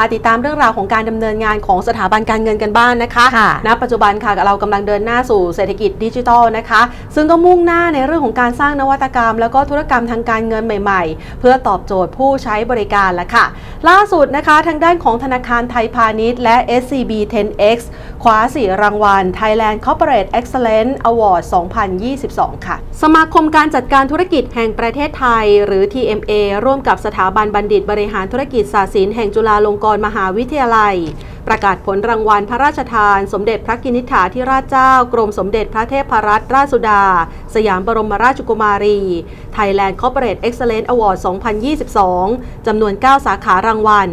มาติดตามเรื่องราวของการดำเนินงานของสถาบันการเงินกันบ้างนนะคะค่ะณปัจจุบันค่ะเรากำลังเดินหน้าสู่เศรษฐกิจดิจิทัลนะคะ ซึ่งก็มุ่งหน้าในเรื่องของการสร้างนวัตกรรม แล้วก็ธุรกรรมทางการเงินใหม่ๆ เพื่อตอบโจทย์ผู้ใช้บริการละค่ะ ล่าสุดนะคะ ทางด้านของธนาคารไทยพาณิชย์และ SCB 10X คว้า 4 รางวัล Thailand Corporate Excellence Award 2022 ค่ะ สมาคมการจัดการธุรกิจแห่งประเทศไทย หรือ TMA ร่วมกับสถาบันบัณฑิตบริหารธุรกิจศาสตร์ศิลป์แห่งจุฬาลงกรณ์มหาวิทยาลัย ประกาศผลรางวัลพระราชทาน สมเด็จพระกินิษฐาธิราชเจ้า กรมสมเด็จพระเทพรัตนราชสุดา สยามบรมราชกุมารี Thailand Corporate Excellence Award 2022 จำนวน 9 สาขารางวัล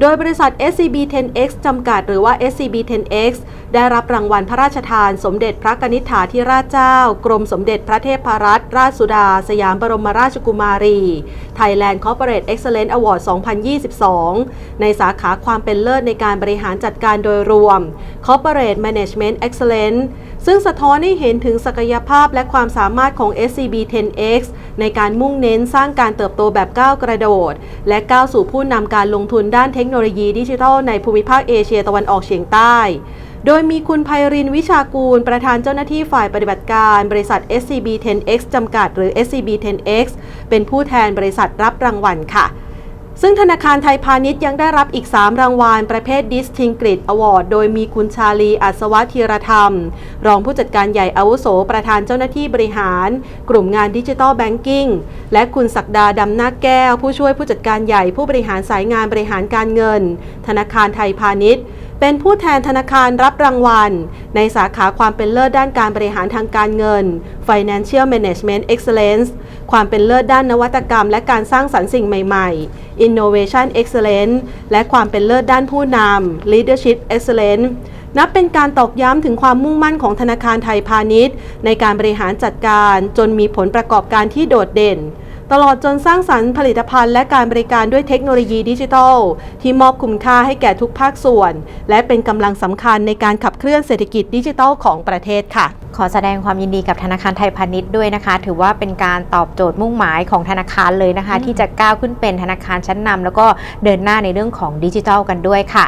โดยบริษัท SCB 10X จำกัดหรือว่า SCB 10X ได้รับรางวัลพระราชทานสมเด็จพระกนิษฐาธิราชเจ้า กรมสมเด็จพระเทพรัตนราชสุดา สยามบรมราชกุมารี Thailand Corporate Excellence Award 2022 ในสาขาความเป็นเลิศในการบริหารจัดการโดยรวม Corporate Management Excellence ซึ่งสะท้อนให้เห็นถึงศักยภาพและความสามารถของ SCB 10X ในการมุ่งเน้นสร้างการเติบโตแบบก้าวกระโดด และก้าวสู่ผู้นำการลงทุนด้านเทคโนโลยีดิจิทัลในภูมิภาคเอเชียตะวันออกเฉียงใต้ โดยมีคุณไพรินวิชากูล ประธานเจ้าหน้าที่ฝ่ายปฏิบัติการบริษัท SCB 10X จำกัด หรือ SCB 10X เป็นผู้แทนบริษัทรับรางวัลค่ะซึ่งธนาคารไทยพาณิชย์ยังได้รับอีก 3 รางวัลประเภท Distinguished Award โดยมีคุณชาลีอัศวะธีรธรรม รองผู้จัดการใหญ่อาวุโส ประธานเจ้าหน้าที่บริหาร กลุ่มงานดิจิทัลแบงกิ้งและคุณศักดาดำนาคแก้ว ผู้ช่วยผู้จัดการใหญ่ผู้บริหารสายงานบริหารการเงิน ธนาคารไทยพาณิชย์เป็นผู้แทนธนาคารรับรางวัล ในสาขาความเป็นเลิศด้านการบริหารทางการเงิน Financial Management Excellence ความเป็นเลิศด้านนวัตกรรม และการสร้างสรรค์สิ่งใหม่ ๆ Innovation Excellence และความเป็นเลิศด้านผู้นำ Leadership Excellence นับเป็นการตอกย้ำถึงความมุ่งมั่นของธนาคารไทยพาณิชย์ ในการบริหารจัดการจนมีผลประกอบการที่โดดเด่น ตลอดจนสร้างสรรค์ผลิตภัณฑ์และการบริการด้วยเทคโนโลยีดิจิทัล ที่มอบคุณค่าให้แก่ทุกภาคส่วน และเป็นกำลังสำคัญในการขับเคลื่อนเศรษฐกิจดิจิทัลของประเทศค่ะขอแสดงความยินดีกับธนาคารไทยพาณิชย์ด้วยนะคะ ถือว่าเป็นการตอบโจทย์มุ่งหมายของธนาคารเลยนะคะ ที่จะก้าวขึ้นเป็นธนาคารชั้นนำแล้วก็เดินหน้าในเรื่องของดิจิทัลกันด้วยค่ะ